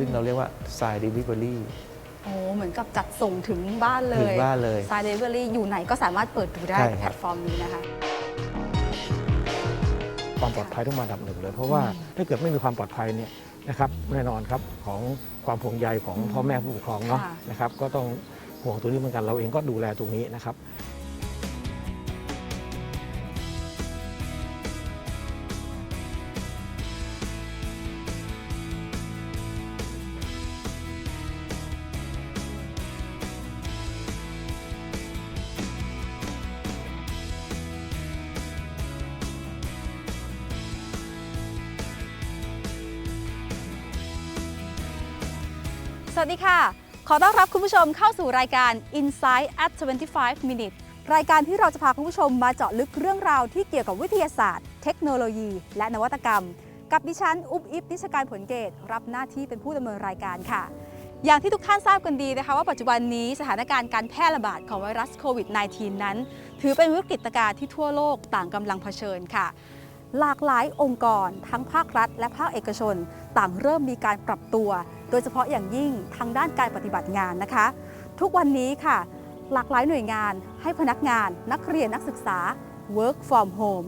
ซึ่งเราเรียกว่า Sign Delivery โอ้เหมือนกับจัดส่งถึงบ้านเลถึยงบ้านเลยซายเดลิเวอรี่อยู่ไหนก็สามารถเปิดดูได้ใช่ในครับ แพลตฟอร์มนี้นะคะ ความปลอดภัยต้องมาอันดับหนึ่งเลย เพราะว่าอืมถ้าเกิดไม่มีความปลอดภัยเนี่ยนะครับแน่นอนครับของความห่วงใยของอืมพ่อแม่ผู้ปกครองเนาะค่ะ นะครับก็ต้องห่วงตัวนี้เหมือนกันเราเองก็ดูแลตรงนี้นะครับ สวัสดีค่ะ ขอต้อนรับคุณผู้ชมเข้าสู่รายการ Inside at 25 minutes รายการที่เราจะพาคุณผู้ชมมาเจาะลึกเรื่องราวที่เกี่ยวกับวิทยาศาสตร์ เทคโนโลยี และนวัตกรรม กับดิฉัน อุ๊บอิบนิชการผลเกต รับหน้าที่เป็นผู้ดำเนินรายการค่ะ อย่างที่ทุกท่านทราบกันดีนะคะ ว่าปัจจุบันนี้สถานการณ์การแพร่ระบาดของไวรัสโควิด -19 นั้น ถือเป็นวิกฤตการณ์ที่ทั่วโลกต่างกำลังเผชิญค่ะ หลากหลายองค์กร ทั้งภาครัฐ และภาคเอกชน ต่างเริ่มมีการปรับตัว โดยเฉพาะอย่างยิ่งทางด้านการปฏิบัติงานนะคะ ทุกวันนี้ค่ะ หลากหลายหน่วยงานให้พนักงาน นักเรียนนักศึกษา work from home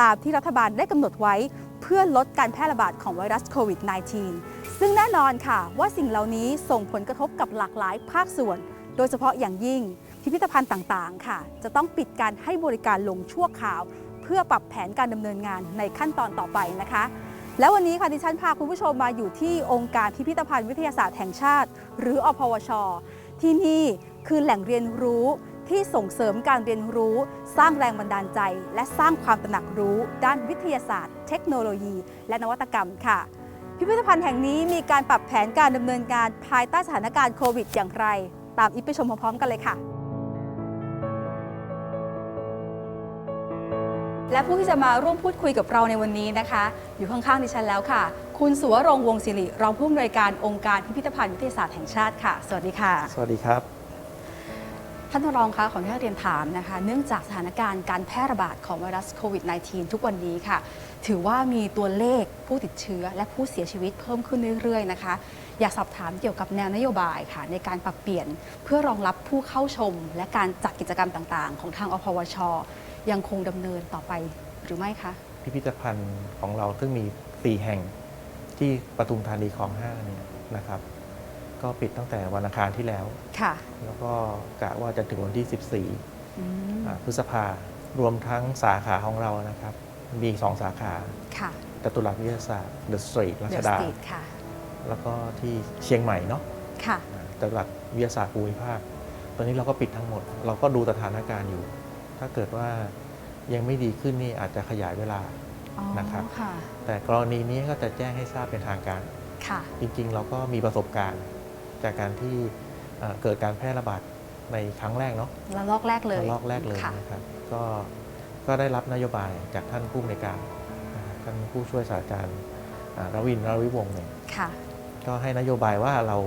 ตามที่รัฐบาลได้กำหนดไว้เพื่อลดการแพร่ระบาดของไวรัสโควิด -19 ซึ่งแน่นอนค่ะว่าสิ่งเหล่านี้ส่งผลกระทบกับหลากหลายภาคส่วน โดยเฉพาะอย่างยิ่งพิพิธภัณฑ์ต่าง ๆ ค่ะ จะต้องปิดการให้บริการลงชั่วคราว พื่อปรับแผนการดำเนินงานในขั้นตอนต่อไปนะคะ แล้ววันนี้ค่ะดิฉันพาคุณผู้ชมมาอยู่ที่องค์การพิพิธภัณฑ์วิทยาศาสตร์แห่งชาติ หรืออพวช ที่นี่คือแหล่งเรียนรู้ที่ส่งเสริมการเรียนรู้ สร้างแรงบันดาลใจ และสร้างความตระหนักรู้ ด้านวิทยาศาสตร์ เทคโนโลยี และนวัตกรรมค่ะ พิพิธภัณฑ์แห่งนี้มีการปรับแผนการดำเนินการภายใต้สถานการณ์โควิดอย่างไร ตามอิปไปชมพร้อมๆกันเลยค่ะ และผู้ที่จะมาร่วมพูดคุยกับเราในวันนี้นะคะ อยู่ข้างๆดิฉันแล้วค่ะ คุณสุวรงค์วงศิริรองผู้อำนวยการองค์การพิพิธภัณฑ์วิทยาศาสตร์แห่งชาติค่ะ สวัสดีค่ะ สวัสดีครับ ท่านรองคะขออนุญาตเรียนถามนะคะ เนื่องจากสถานการณ์การแพร่ระบาดของไวรัสโควิด -19 ทุกวันนี้ค่ะ ถือว่ามีตัวเลขผู้ติดเชื้อและผู้เสียชีวิตเพิ่มขึ้นเรื่อยๆนะคะอยากสอบถามเกี่ยวกับแนวนโยบายค่ะ ในการปรับเปลี่ยนเพื่อรองรับผู้เข้าชม และการจัดกิจกรรมต่างๆ ของทางอพวช ยังคงดำเนินต่อไปหรือไม่คะ พิพิธภัณฑ์ของเราซึ่งมี 4 แห่งที่ปทุมธานีคลอง5เนี่ยนะครับ ก็ปิดตั้งแต่วันอังคารที่แล้ว ค่ะแล้วก็กะว่าจะถึงวันที่อืม14อ่าพฤษภารวมทั้งสาขาของเรานะครับ มีอีกสองสาขาค่ะจตุรัสวิทยาศาสตร์เดอะสตรีทรัช The ดา Street ค่ะ แล้วก็ที่เชียงใหม่เนาะ ค่ะอ่าจตุรัสวิทยาศาสตร์ภูมิภาค ตอนนี้เราก็ปิดทั้งหมด เราก็ดูสถานการณ์อยู่ ถ้าเกิดว่ายังไม่ดีขึ้นนี่อาจจะขยายเวลาอ๋อนะครับค่ะแต่กรณีนี้ก็จะแจ้งให้ทราบเป็นทางการค่ะจริงๆ เราก็มีประสบการณ์ จากการที่เอ่อเกิดการแพร่ระบาดในครั้งแรกเนาะแล้วลอกแรกเลยระลอกแรกเลยค่ะนะครับก็ก็ได้รับนโยบายจากท่านผู้อำนวยการนะครับท่านผู้ช่วยศาสตราจารย์อ่ารวินทร์รวิวงศ์เนี่ยค่ะก็ให้นโยบายว่าเรา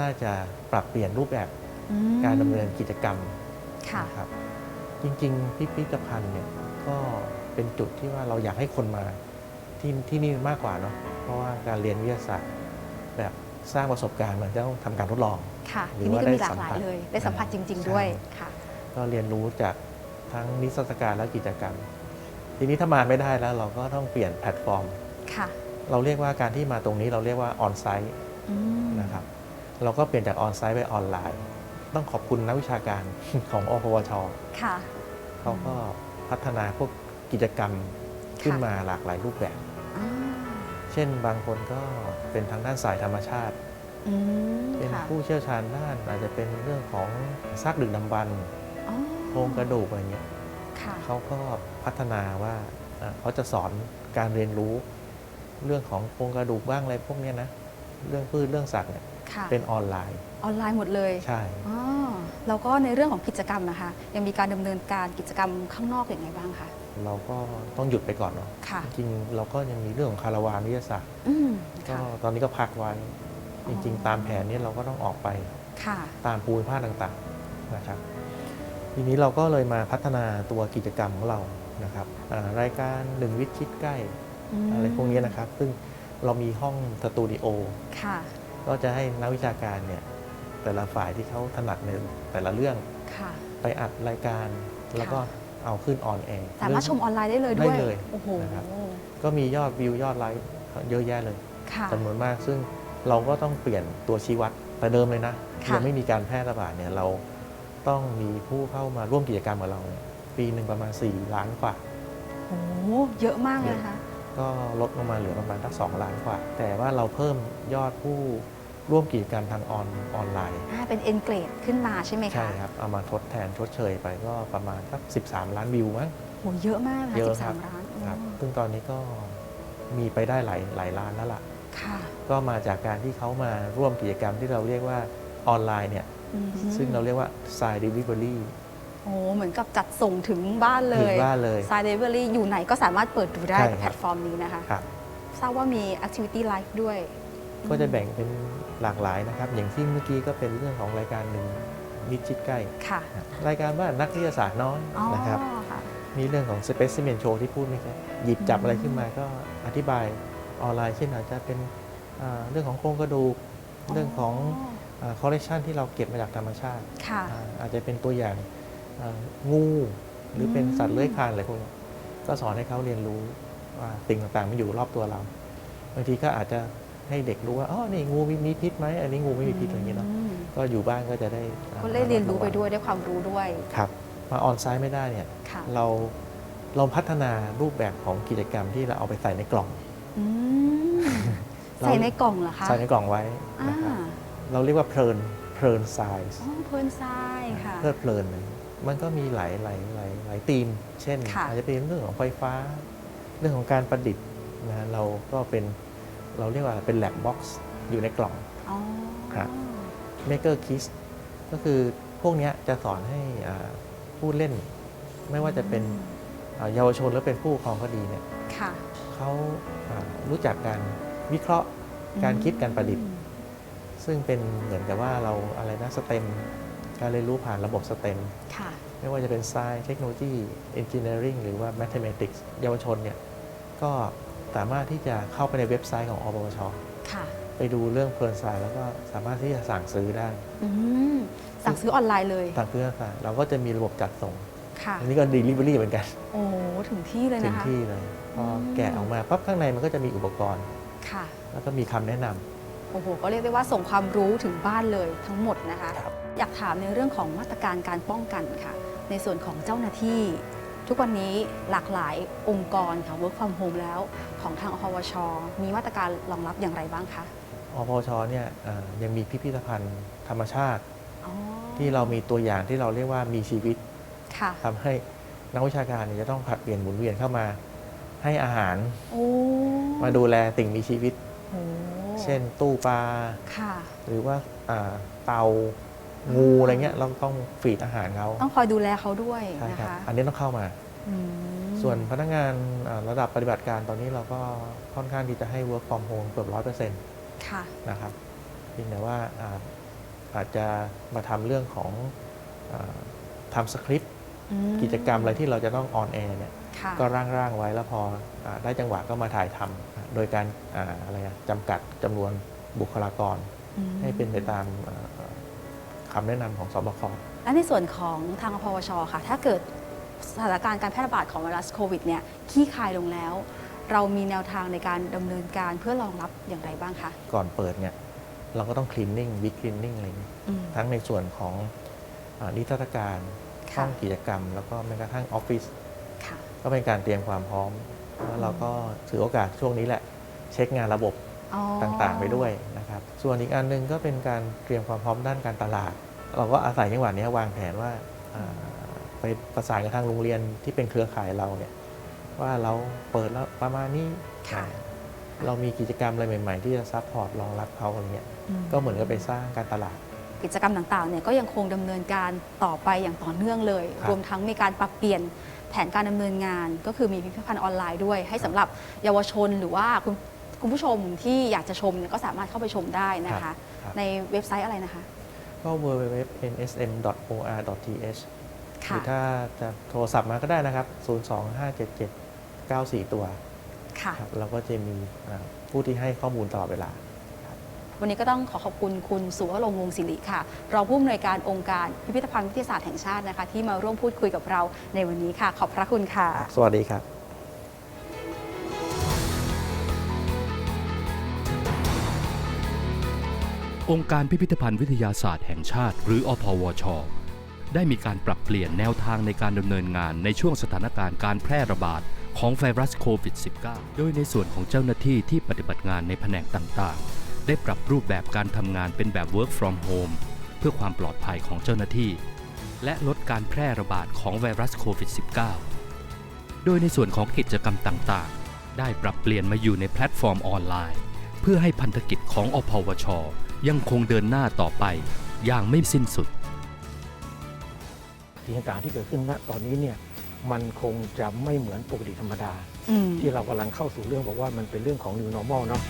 น่าจะปรับเปลี่ยนรูปแบบอืมการดำเนินกิจกรรมค่ะนะครับ จริงๆพิพิธภัณฑ์เนี่ยก็เป็นจุดที่ว่าเราอยากให้คนมาที่ที่นี่มากกว่าเนาะเพราะว่าการเรียนวิทยาศาสตร์แบบสร้างประสบการณ์มันจะต้องทำการทดลอง ค่ะ หรือที่นี่ว่าก็มีได้หลากหลายสัมผัสเลย ได้สัมผัสจริง ใช่ ๆ ด้วยค่ะ ก็เรียนรู้จากทั้งนิทรรศการและกิจกรรม ทีนี้ถ้ามาไม่ได้แล้วเราก็ต้องเปลี่ยนแพลตฟอร์ม ค่ะเราเรียกว่าการที่มาตรงนี้เราเรียกว่าออนไซต์อืมนะครับเราก็เปลี่ยนจากออนไซต์ไปออนไลน์ ต้องขอบคุณนักวิชาการของอพวชค่ะ เขาก็พัฒนาพวกกิจกรรมขึ้นค่ะมาหลากหลายรูปแบบอ่าเช่นบางคนก็เป็นทางด้านสายธรรมชาติอืมเป็นค่ะผู้เชี่ยวชาญด้านอาจจะเป็นเรื่องของซากดึกดำบรรพ์อ๋อโครงกระดูกอะไรเงี้ยค่ะเขาก็พัฒนาว่าอะเขาจะสอนการเรียนรู้เรื่องของโครงกระดูกบ้างอะไรพวกเนี้ยนะ เรื่องพืชเรื่องสัตว์เนี่ยค่ะเป็นออนไลน์ ออนไลน์หมดเลยใช่ อ๋อแล้วก็ในเรื่องของกิจกรรมนะคะ ยังมีการดำเนินการกิจกรรมข้างนอกอย่างไรบ้างคะเราก็ต้องหยุดไปก่อนเนาะค่ะ จริงๆเราก็ยังมีเรื่องของคาราวานวิทยาศาสตร์อืมก็ค่ะ ตอนนี้ก็พักไว้อ๋จอริงๆตามแผนนี้เราก็ต้องออกไปค่ะ ตามภูมิภาคต่างๆนะครับ ทีนี้เราก็เลยมาพัฒนาตัวกิจกรรมของเรานะครับอ่ารายการหนึ่งวิทย์คิดใกล้มอะไรพวกนี้นะครับ ซึ่ง เรามีห้องสตูดิโอค่ะ ก็จะให้นักวิชาการเนี่ยแต่ละฝ่ายที่เขาถนัดในแต่ละเรื่องค่ะ ไปอัดรายการแล้วก็เอาขึ้นออนแอร์สามารถชมออนไลน์ได้เลยด้วยได้เลยโอ้โหนะครับก็มียอดวิวยอดไลค์เยอะแยะเลยค่ะจำนวนมากซึ่งเราก็ต้องเปลี่ยนตัวชี้วัดแต่เดิมเลยนะค่ะยังไม่มีการแพร่ระบาดเนี่ยเราต้องมีผู้เข้ามาร่วมกิจกรรมกับเราเนี่ยปีหนึ่งประมาณ 4 ล้านกว่าโอ้โหเยอะมากเลยนะคะ ก็ลดลงมาเหลือประมาณสักสองล้านกว่า แต่ว่าเราเพิ่มยอดผู้ร่วมกิจกรรมทางออนออนไลน์ อ่าเป็นเอ็นเกรดขึ้นมาใช่ไหมคะใช่ครับ เอามาทดแทนชดเชยไปก็ประมาณสัก13 ล้านวิวมั้ง โหเยอะมากนะคะเยสิอะบครัสาบมล้านครับโอ้ซึ่งตอนนี้ก็มีไปได้หลายหลายล้านแล้วล่ะ ค่ะก็มาจากการที่เขามาร่วมกิจกรรมที่เราเรียกว่าออนไลน์เนี่ย อืมซึ่งเราเรียกว่า Sign Delivery โอ้เหมือนกับจัดส่งถึงบ้านเลถึงยบ้านเลย ซายเดเวอรี่อยู่ไหนก็สามารถเปิดดูได้ใช่กับครับ แพลตฟอร์มนี้นะคะ ครับ ทราบว่ามี Activity Live ด้วยก็จะแบ่งเป็นหลากหลายนะครับ อย่างที่เมื่อกี้ก็เป็นเรื่องของรายการหนึ่งมิดชิดใกล้ค่ะรายการว่านักวิทยาศาสตร์น้อยอ๋อนะครับ ค่ะ มีเรื่องของ Specimen Show ที่พูดไม่ใช่หยิบจับอะไรขึ้นมาก็อธิบายออนไลน์ เช่นอาจจะเป็นอ่าเรื่องของโครงกระดูก เรื่องของคอลเล t ชันที่เราเก็บมาจากธรรมชาติค่ะ อ่าอาจจะเป็นตัวอย่างอ่า งูหรือเป็นสัตว์เลื้อยคลานอะไรพวกนี้ก็สอนให้เขาเรียนรู้ว่าสิ่งต่างๆมันอยู่รอบตัวเราบางทีก็อาจจะให้เด็กรู้ว่าอ๋อนี่งูมีมีพิษไหมอันนี้งูไม่มีพิษอะไรอย่างเงี้ยเนาะอืมก็อยู่บ้านก็จะได้อ่าก็ได้เรียนรู้ไปด้วยได้ความรู้ด้วยครับ มาออนไซต์ไม่ได้เนี่ยค่ะเราเราพัฒนารูปแบบของกิจกรรมที่เราเอาไปใส่ในกล่องอืมเราใส่ในกล่องเหรอคะใส่ในกล่องไว้อ่านะครับเราเรียกว่าเพลินเพลินไซส์อ๋อเพลินทรายค่ะเพลิดเพลินเลย มันก็มีหลายหลายหลายหลายธีม เช่น ค่ะ อาจจะเป็นเรื่องของไฟฟ้า เรื่องของการประดิษฐ์นะฮะเราก็เป็นเราเรียกว่าเป็นแลบบ็อกซ์อยู่ในกล่อง อ๋อครับ Maker Kiss ก็คือพวกเนี้ยจะสอนให้อ่าผู้เล่น ไม่ว่าจะเป็นอ่าเยาวชนหรือเป็นผู้ปกครองก็ดีเนี่ยค่ะเขาอ่ารู้จักการวิเคราะห์การคิดการประดิษฐ์ ซึ่งเป็นเหมือนกับว่าเราอะไรนะสเต็ม การเรียนรู้ผ่านระบบสเต็มค่ะไม่ว่าจะเป็น Science Technology Engineering หรือว่า Mathematics เยาวชนเนี่ยก็สามารถที่จะเข้าไปในเว็บไซต์ของอปวชค่ะไปดูเรื่องเพลินไซแล้วก็สามารถที่จะสั่งซื้อได้อืมสั่งซื้อออนไลน์เลย สั่งซื้อได้เราก็จะมีระบบจัดส่งค่ะอันนี้ก็ Delivery เหมือนกัน โอ้ถึงที่เลยถึงนะคะที่เลยพออมแกะออกมาปั๊บข้างในมันก็จะมีอุปกรณ์ค่ะแล้วก็มีคำแนะนำโอ้โห ก็เรียกได้ว่าส่งความรู้ถึงบ้านเลยทั้งหมดนะคะครับ อยากถามในเรื่องของมาตรการการป้องกันค่ะ ในส่วนของเจ้าหน้าที่ ทุกวันนี้หลากหลายองค์กรค่ะ work from home แล้วของทางอพวช มีมาตรการรองรับอย่างไรบ้างคะอปวชเนี่ยอ่ายังมีพิพิธภัณฑ์ธรรมชาติอ๋อที่เรามีตัวอย่างที่เราเรียกว่ามีชีวิตค่ะทำให้นักวิชาการเนี่ยจะต้องผลัดเปลี่ยนหมุนเวียนเข้ามาให้อาหารโอ้มาดูแลสิ่งมีชีวิตโอ้เช่นตู้ปลาค่ะหรือว่าอ่าเตา งูอะไรเงี้ยเราต้องฟีดอาหารเขาต้องคอยดูแลเขาด้วยใช่นะครับคะอันนี้ต้องเข้ามา อืมส่วนพนักงานอ่าระดับปฏิบัติการตอนนี้เราก็ค่อนข้างที่จะให้ work from home เกือบร้อยเปอร์เซ็นต์ค่ะ นะครับเพียงแต่ว่าอ่าอาจจะมาทำเรื่องของอาทำสคริปต์อืมกิจกรรมอะไรที่เราจะต้องออนแอร์เนี่ย ค่ะ ก็ร่างๆไว้แล้วพออาได้จังหวะก็มาถ่ายทำอ่าโดยการอ่าอะไรอะจำกัดจำนวนบุคลากรอืมให้เป็นไปตามอ่า คำแนะนำของสบคและในส่วนของทางอพวชค่ะ ถ้าเกิดสถานการณ์การแพร่ระบาดของไวรัสโควิดเนี่ยขี้คายลงแล้ว เรามีแนวทางในการดำเนินการเพื่อรองรับอย่างไรบ้างคะ ก่อนเปิดเนี่ยเราก็ต้องคลีนนิ่งวิกคลีนนิ่งอะไรอย่างนี้อืมทั้งในส่วนของอานิทรรศการค่ะห้องกิจกรรม แล้วก็แม้กระทั่งออฟฟิศค่ะก็เป็นการเตรียมความพร้อมแล้วเราก็ถือโอกาสช่วงนี้แหละ เช็คงานระบบอ๋อ ต่างๆไปด้วยนะครับ ส่วนอีกอันหนึงก็เป็นการเตรียมความพร้อมด้านการตลาด เราก็อาศัยจังหวะนี้วางแผนว่าอ่าไปประสานกับทางโรงเรียนที่เป็นเครือข่ายเราเนี่ยว่าเราเปิดแล้วประมาณนี้ค่ะเรามีกิจกรรมอะไรใหม่ ๆ ที่จะซัพพอร์ตรองรับเขาอะไรเงี้ยอืก็เหมือนกับไปสร้างการตลาด กิจกรรมต่างๆเนี่ยก็ยังคงดำเนินการต่อไปอย่างต่อเนื่องเลยครับรวมทั้งมีการปรับเปลี่ยนแผนการดำเนินงาน ก็คือมีพิพิธภัณฑ์ออนไลน์ด้วย ให้สำหรับเยาวชนหรือว่าคุณ คุณผู้ชมที่อยากจะชมเนี่ยก็สามารถเข้าไปชมได้นะครัคะบครับ ในเว็บไซต์อะไรนะคะ ก็ www.nsm.or.th หรืค่ะอถ้าจะโทรศัพท์มาก็ได้นะครับ 0257794 ตัว ค่ะ ครับเราก็จะมีอ่าผู้ที่ให้ข้อมูลตลอดเวลาโวันนี้ก็ต้องขอขอบคุณคุณสุวรงค์วงศ์ศิริค่ะ รองผู้อำนวยการองค์การพิพิธภัณฑ์วิทยาศาสตร์แห่งชาตินะคะ ที่มาร่วมพูดคุยกับเราในวันนี้ค่ะ ขอบพระคุณค่ะ สวัสดีครับ องค์การพิพิธภัณฑ์วิทยาศาสตร์แห่งชาติ หรืออพวช ได้มีการปรับเปลี่ยนแนวทางในการดำเนินงานในช่วงสถานการณ์การแพร่ระบาดของไวรัสโควิด -19 โดยในส่วนของเจ้าหน้าที่ที่ปฏิบัติงานในแผนกต่างๆ ได้ปรับรูปแบบการทำงานเป็นแบบ work from home เพื่อความปลอดภัยของเจ้าหน้าที่ และลดการแพร่ระบาดของไวรัสโควิด -19 โดยในส่วนของกิจกรรมต่างๆ ได้ปรับเปลี่ยนมาอยู่ในแพลตฟอร์มออนไลน์ เพื่อให้พันธกิจของอพวช ยังคงเดินหน้าต่อไป อย่างไม่สิ้นสุดสิ่งต่างๆที่เกิดขึ้นณตอนนี้เนี่ยมันคงจะไม่เหมือนปกติธรรมดาอืมที่เรากำลังเข้าสู่เรื่องบอกว่ามันเป็นเรื่องของ new normal เนาะ